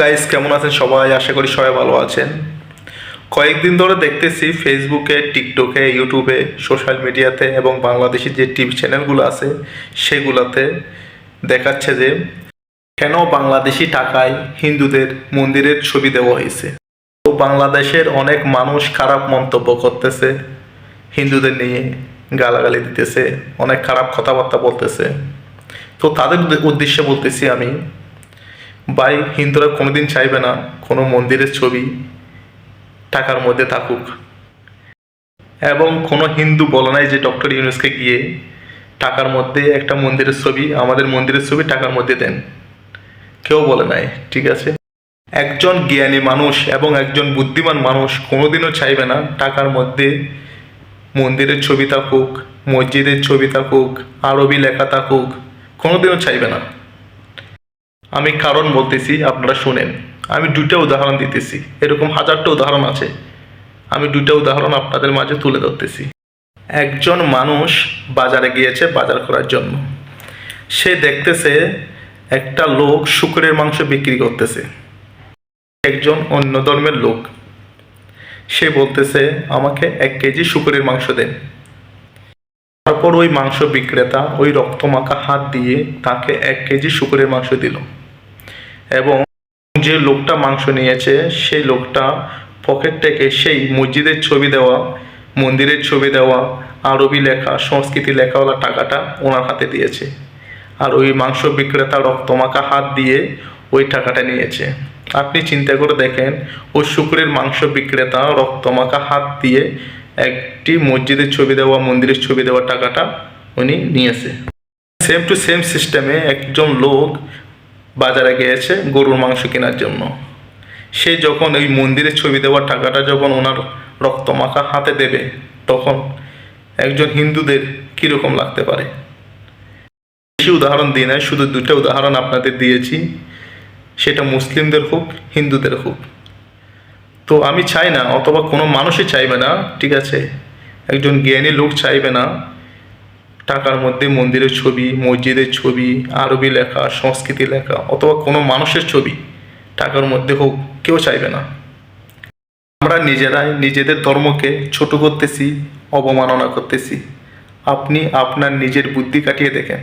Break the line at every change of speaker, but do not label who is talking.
Guys কেমন আছেন সবাই? আশা করি সবাই ভালো আছেন। কয়েকদিন ধরে দেখতেছি ফেসবুকে টিকটকে ইউটিউবে সোশ্যাল মিডিয়াতে এবং বাংলাদেশি যে টিভি চ্যানেলগুলো আছে, সেগুলোতে দেখাচ্ছে যে কেন বাংলাদেশি টাকায় হিন্দুদের মন্দিরের ছবি দেওয়া হয়েছে। তো বাংলাদেশের অনেক মানুষ খারাপ মন্তব্য করতেছে, হিন্দুদের নিয়ে গালাগালি দিতেছে, অনেক খারাপ কথাবার্তা বলতেছে। তো তাদের উদ্দেশ্যে বলতেছি আমি ভাই, হিন্দুরা কোনোদিন চাইবে না কোনো মন্দিরের ছবি টাকার মধ্যে থাকুক। এবং কোনো হিন্দু বলে নাই যে ডক্টর ইউনুসকে গিয়ে টাকার মধ্যে একটা মন্দিরের ছবি, আমাদের মন্দিরের ছবি টাকার মধ্যে দেন। কেউ বলে নাই, ঠিক আছে? একজন জ্ঞানী মানুষ এবং একজন বুদ্ধিমান মানুষ কোনোদিনও চাইবে না টাকার মধ্যে মন্দিরের ছবি থাকুক, মসজিদের ছবি থাকুক, আরবি লেখা থাকুক, কোনোদিনও চাইবে না। আমি কারণ বলতেছি, আপনারা শুনেন। আমি দুইটা উদাহরণ দিতেছি। এরকম হাজারটা উদাহরণ আছে। আমি দুইটা উদাহরণ আপনাদের মাঝে তুলে ধরতেছি। একজন মানুষ বাজারে গিয়েছে বাজার করার জন্য। সে দেখতেছে একটা লোক শুকরের মাংস বিক্রি করতেছে। একজন অন্য ধর্মের লোক। সে বলতেছে, আমাকে এক কেজি শুকরের মাংস দেন। তারপর ওই মাংস বিক্রেতা ওই রক্তমাখা হাত দিয়ে তাকে এক কেজি শুকরের মাংস দিল। এবং যে লোকটা মাংস নিয়েছে, সেই লোকটা পকেট থেকে সেই মসজিদের ছবি দেওয়া, মন্দিরের ছবি দেওয়া, আরবি লেখা, সংস্কৃতি লেখাওয়ালা টাকাটা ওনার হাতে দিয়েছে। আর ওই মাংস বিক্রেতা রক্তমাখা হাত দিয়ে ওই টাকাটা নিয়েছে। আপনি চিন্তা করে দেখেন, ওই শুক্রের মাংস বিক্রেতা রক্তমাখা হাত দিয়ে একটি মসজিদের ছবি দেওয়া, মন্দিরের ছবি দেওয়া টাকাটা উনি নিয়েছে। সেম টু সেম সিস্টেমে একজন লোক বাজারে গিয়েছে গরুর মাংস কেনার জন্য। সে যখন ওই মন্দিরের ছবি দেওয়ার টাকাটা যখন ওনার রক্তমাখা হাতে দেবে, তখন একজন হিন্দুদের কীরকম লাগতে পারে? বেশি উদাহরণ দিই নাই, শুধু দুটো উদাহরণ আপনাদের দিয়েছি। সেটা মুসলিমদের হোক, হিন্দুদের হোক। তো আমি চাই না, অথবা কোনো মানুষই চাইবে না, ঠিক আছে? একজন জ্ঞানী লোক চাইবে না, টাকার মধ্যে মন্দিরের ছবি, মসজিদের ছবি, আরবি লেখা, সংস্কৃতি লেখা, অথবা কোনো মানুষের ছবি, টাকার মধ্যে হোক, কেউ চাইবে না। আমরা নিজেরাই নিজেদের ধর্মকে ছোট করতেছি, অবমাননা করতেছি। আপনি আপনার নিজের বুদ্ধি কাটিয়ে দেখেন।